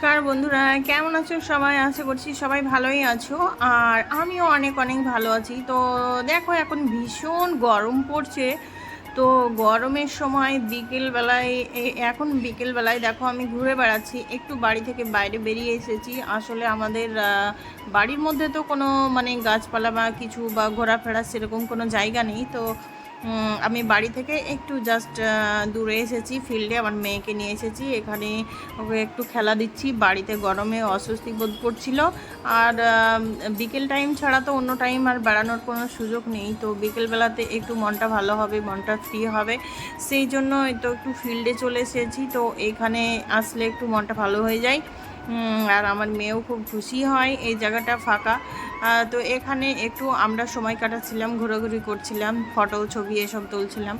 নমস্কার বন্ধুরা, কেমন আছো সবাই? আশা করছি সবাই ভালোই আছো। আর আমিও অনেক অনেক ভালো আছি। তো দেখো, এখন ভীষণ গরম পড়ছে। তো গরমের সময় বিকেলবেলায় এখন বিকেলবেলায় দেখো, আমি ঘুরে বেড়াচ্ছি। একটু বাড়ি থেকে বাইরে বেরিয়ে এসেছি। আসলে আমাদের বাড়ির মধ্যে তো কোনো মানে গাছপালা বা কিছু বা ঘোরাফেরা সেরকম কোনো জায়গা নেই। তো আমি বাড়ি থেকে একটু জাস্ট দূরে এসেছি ফিল্ডে আমার মেয়েকে নিয়ে এসেছি। এখানে ওকে একটু খেলা দিচ্ছি, বাড়িতে গরমে অস্বস্তি বোধ করছিল। আর বিকেল টাইম ছাড়া তো অন্য টাইম আর বেড়ানোর কোনো সুযোগ নেই। তো বিকেলবেলাতে একটু মনটা ভালো হবে, মনটা ফ্রি হবে। সেই জন্য তো একটু ফিল্ডে চলে এসেছি। তো এখানে আসলে একটু মনটা ভালো হয়ে যায়। আর আমার মেয়েও খুব খুশি হয়, এই জায়গাটা ফাঁকা। তো এখানে একটু আমরা সময় কাটাচ্ছিলাম, ঘোরাঘুরি করছিলাম ফটো ছবি এসব তুলছিলাম।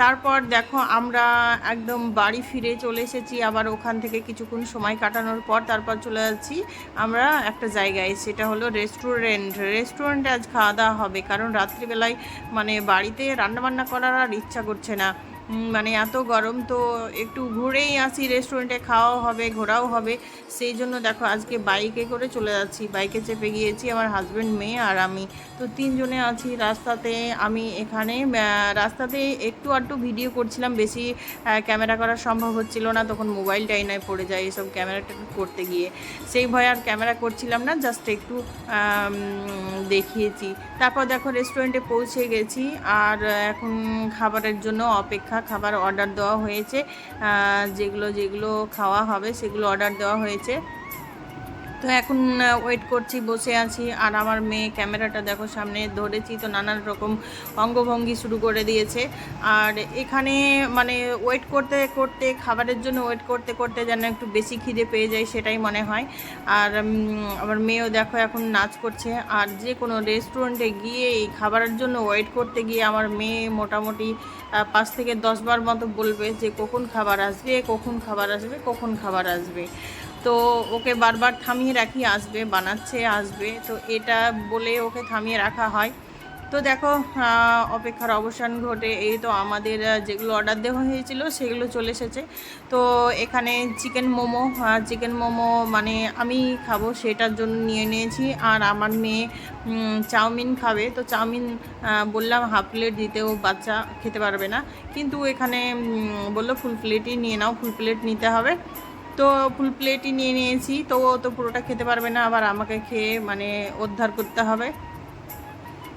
তারপর দেখো আমরা একদম বাড়ি ফিরে চলে এসেছি, আবার ওখান থেকে কিছুক্ষণ সময় কাটানোর পর তারপর চলে যাচ্ছি আমরা একটা জায়গায়, সেটা হলো রেস্টুরেন্ট রেস্টুরেন্টে আজ খাওয়া দাওয়া হবে, কারণ রাত্রিবেলায় মানে বাড়িতে রান্নাবান্না করার আর ইচ্ছা করছে না। মানে এত গরম তো একটু ঘুরেই আসি রেস্টুরেন্টে খাওয়াও হবে, ঘোরাও হবে। সেই জন্য দেখো আজকে বাইকে করে চলে যাচ্ছি। বাইকে চেপে গিয়েছি আমার হাজব্যান্ড মেয়ে আর আমি। তো তিনজনে আছি রাস্তাতে। আমি এখানে রাস্তাতে একটু আধটু ভিডিও করছিলাম। বেশি ক্যামেরা করা সম্ভব হচ্ছিল না। তখন মোবাইলটাই নয় পড়ে যায় এসব ক্যামেরাটা করতে গিয়ে। সেই ভয় আর ক্যামেরা করছিলাম না জাস্ট একটু দেখিয়েছি। তারপর দেখো রেস্টুরেন্টে পৌঁছে গেছি। আর এখন খাবারের জন্য অপেক্ষা খাবার অর্ডার দেওয়া হয়েছে যেগুলো যেগুলো খাওয়া হবে সেগুলো অর্ডার দেওয়া হয়েছে। তো এখন ওয়েট করছি, বসে আছি। আর আমার মেয়ে ক্যামেরাটা দেখো সামনে ধরেছি, তো নানান রকম অঙ্গভঙ্গি শুরু করে দিয়েছে। আর এখানে মানে ওয়েট করতে করতে, খাবারের জন্য ওয়েট করতে করতে যেন একটু বেশি খিদে পেয়ে যায় সেটাই মনে হয়। আর আমার মেয়েও দেখো এখন নাচ করছে। আর যে কোনো রেস্টুরেন্টে গিয়ে এই খাবারের জন্য ওয়েট করতে গিয়ে আমার মেয়ে মোটামুটি পাঁচ থেকে দশ বার মতো বলবে যে, কখন খাবার আসবে? কখন খাবার আসবে? কখন খাবার আসবে? তো ওকে বারবার থামিয়ে রাখি, আসবে, বানাচ্ছে, আসবে। তো এটা বলে ওকে থামিয়ে রাখা হয়। তো দেখো অপেক্ষার অবসান ঘটে। এই তো আমাদের যেগুলো অর্ডার দেওয়া হয়েছিল সেগুলো চলে এসেছে। তো এখানে চিকেন মোমো চিকেন মোমো মানে আমি খাব সেটার জন্য নিয়ে নিয়েছি। আর আমার মেয়ে চাউমিন খাবে। তো চাউমিন বললাম হাফ প্লেট দিতেও বাচ্চা খেতে পারবে না। কিন্তু এখানে বলল ফুল প্লেটই নিয়ে নাও ফুল প্লেট নিতে হবে। তো ফুল প্লেটই নিয়ে নিয়েছি। তো ও তো পুরোটা খেতে পারবে না, আবার আমাকে খেয়ে মানে উদ্ধার করতে হবে।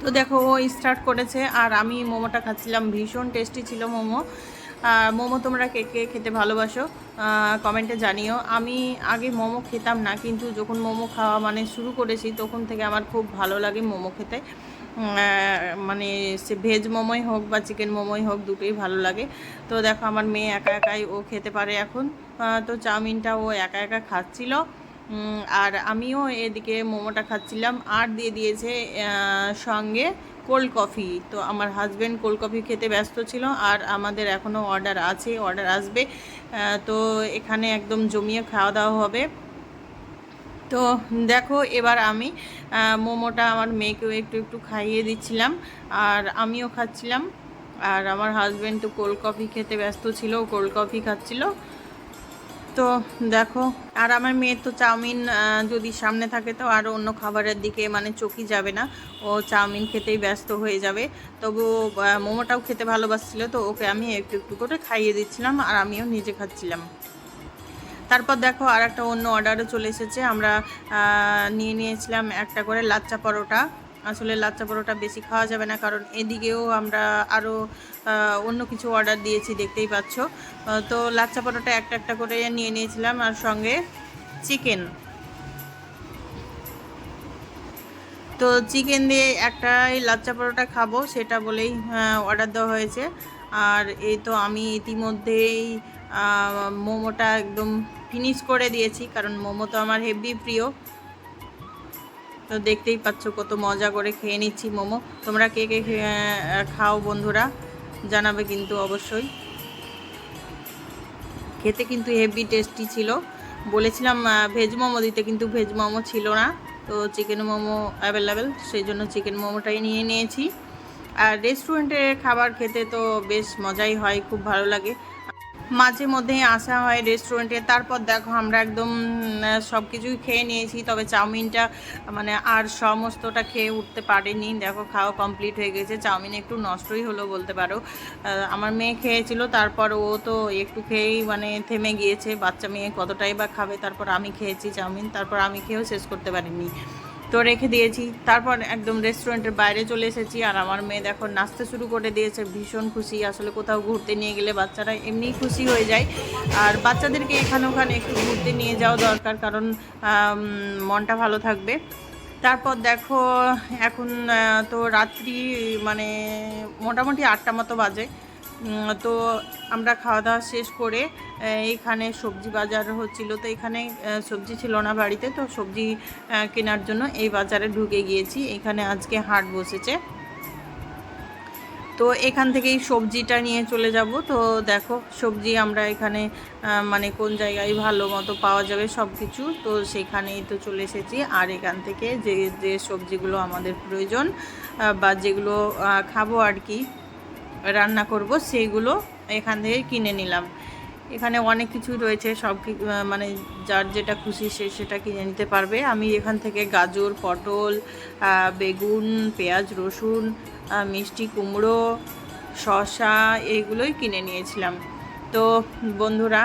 তো দেখো, ও স্টার্ট করেছে, আর আমি মোমোটা খাচ্ছিলাম, ভীষণ টেস্টি ছিল মোমো। আর মোমো তোমরা কে কে খেতে ভালোবাসো কমেন্টে জানিও। আমি আগে মোমো খেতাম না, কিন্তু যখন মোমো খাওয়া মানে শুরু করেছি, তখন থেকে আমার খুব ভালো লাগে মোমো খেতে। মানে সে ভেজ মোমোই হোক বা চিকেন মোমোই হোক, দুটোই ভালো লাগে। তো দেখো আমার মেয়ে একা একাই ও খেতে পারে এখন। তো চাউমিনটা ও একা একা খাচ্ছিল। আর আমিও এদিকে মোমোটা খাচ্ছিলাম। আর দিয়ে দিয়েছে সঙ্গে কোল্ড কফি তো আমার হাজব্যান্ড কোল্ড কফি খেতে ব্যস্ত ছিল আর আমাদের এখনও অর্ডার আছে অর্ডার আসবে। তো এখানে একদম জমিয়ে খাওয়া দাওয়া হবে। তো দেখো, এবার আমি মোমোটা আমার মেয়েকেও একটু একটু খাইয়ে দিচ্ছিলাম। আর আমিও খাচ্ছিলাম। আর আমার হাজব্যান্ড তো কোল্ড কফি খেতে ব্যস্ত ছিল কোল্ড কফি খাচ্ছিল। তো দেখো, আর আমার মেয়ের তো চাউমিন যদি সামনে থাকে তো আর অন্য খাবারের দিকে মানে চোখই যাবে না। ও চাউমিন খেতেই ব্যস্ত হয়ে যাবে। তবু মোমোটাও খেতে ভালোবাসছিল, তো ওকে আমি একটু একটু করে খাইয়ে দিচ্ছিলাম, আর আমিও নিজে খাচ্ছিলাম। তারপর দেখো আর একটা অন্য অর্ডারও চলে এসেছে। আমরা নিয়ে নিয়েছিলাম একটা করে লাচ্চা পরোটা। আসলে লাচ্চা পরোটা বেশি খাওয়া যাবে না, কারণ এদিকেও আমরা আরও অন্য কিছু অর্ডার দিয়েছি, দেখতেই পাচ্ছ। তো লাচ্চা পরোটা একটা একটা করে নিয়ে নিয়েছিলাম, আর সঙ্গে চিকেন তো চিকেন দিয়ে একটাই লাচ্চা পরোটা খাব, সেটা বলেই অর্ডার দেওয়া হয়েছে। আর এই তো আমি ইতিমধ্যেই মোমোটা একদম ফিনিশ করে দিয়েছি, কারণ মোমো তো আমার হেভি প্রিয়। তো দেখতেই পাচ্ছ কত মজা করে খেয়ে নিচ্ছি মোমো। তোমরা কে কে খাও বন্ধুরা, জানাবে কিন্তু অবশ্যই। খেতে কিন্তু হেভি টেস্টি ছিল। বলেছিলাম ভেজ মোমো দিতে, কিন্তু ভেজ মোমো ছিল না। তো চিকেন মোমো অ্যাভেলেবেল সেই জন্য চিকেন মোমোটাই নিয়ে নিয়েছি। আর রেস্টুরেন্টে খাবার খেতে তো বেশ মজাই হয়, খুব ভালো লাগে। মাঝে মধ্যেই আসা হয় রেস্টুরেন্টে তারপর দেখো আমরা একদম সব কিছুই খেয়ে নিয়েছি, তবে চাউমিনটা মানে আর সমস্তটা খেয়ে উঠতে পারেনি। দেখো, খাওয়া কমপ্লিট হয়ে গেছে। চাউমিন একটু নষ্টই হলো বলতে পারো। আমার মেয়ে খেয়েছিল, তারপর ও তো একটু খেয়েই মানে থেমে গিয়েছে। বাচ্চা মেয়ে কতটাই বা খাবে, তারপর আমি খেয়েছি চাউমিন, তারপর আমি খেয়েও শেষ করতে পারিনি। তো রেখে দিয়েছি। তারপর একদম রেস্টুরেন্টের বাইরে চলে এসেছি আর আমার মেয়ে দেখো নাচতে শুরু করে দিয়েছে, ভীষণ খুশি। আসলে কোথাও ঘুরতে নিয়ে গেলে বাচ্চারা এমনিই খুশি হয়ে যায়। আর বাচ্চাদেরকে এখানে ওখানে একটু ঘুরতে নিয়ে যাওয়া দরকার কারণ মনটা ভালো থাকবে। তারপর দেখো, এখন তো রাত্রি মানে মোটামুটি আটটা মতো বাজে। তো আমরা খাওয়া দাওয়া শেষ করে এইখানে সবজি বাজার হচ্ছিল। তো এখানে সবজি ছিল না বাড়িতে, তো সবজি কেনার জন্য এই বাজারে ঢুকে গিয়েছি। এখানে আজকে হাট বসেছে। তো এখান থেকেই সবজিটা নিয়ে চলে যাব। তো দেখো, সবজি আমরা এখানে মানে কোন জায়গায় ভালো মতো পাওয়া যাবে সব কিছু তো সেখানেই তো চলে এসেছি। আর এখান থেকে যে যে সবজিগুলো আমাদের প্রয়োজন বা যেগুলো খাব আর কি রান্না করব, সেইগুলো এখান থেকে কিনে নিলাম। এখানে অনেক কিছু রয়েছে, সব মানে যার যেটা খুশি সে সেটা কিনে নিতে পারবে। আমি এখান থেকে গাজর, পটল বেগুন, পেঁয়াজ, রসুন মিষ্টি কুমড়ো শশা এইগুলোই কিনে নিয়েছিলাম। তো বন্ধুরা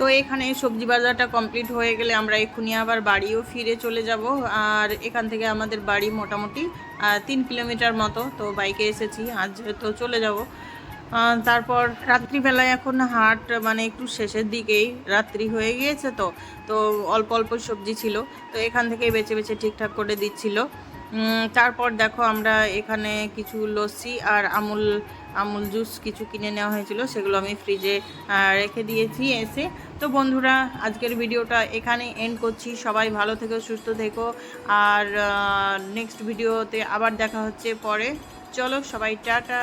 তো এখানে সবজি বাজারটা কমপ্লিট হয়ে গেলে আমরা এক্ষুনি আবার বাড়িও ফিরে চলে যাব। আর এখান থেকে আমাদের বাড়ি মোটামুটি তিন কিলোমিটার মতো, তো বাইকে এসেছি, আজ তো চলে যাব। তারপর রাত্রিবেলায় এখন হাট মানে একটু শেষের দিকেই রাত্রি হয়ে গিয়েছে তো তো অল্প অল্প সবজি ছিল, তো এখান থেকে বেছে বেছে ঠিকঠাক করে দিচ্ছিল। তারপর দেখো আমরা এখানে কিছু লস্যি আর আমুল আমুল জুস কিছু কিনে নেওয়া হয়েছিল, সেগুলো আমি ফ্রিজে রেখে দিয়েছি এসে। তো বন্ধুরা, আজকের ভিডিওটা এখানে এন্ড করছি। সবাই ভালো থেকো, সুস্থ থেকো। আর নেক্সট ভিডিওতে আবার দেখা হচ্ছে পরে। চলো সবাই, টাটা!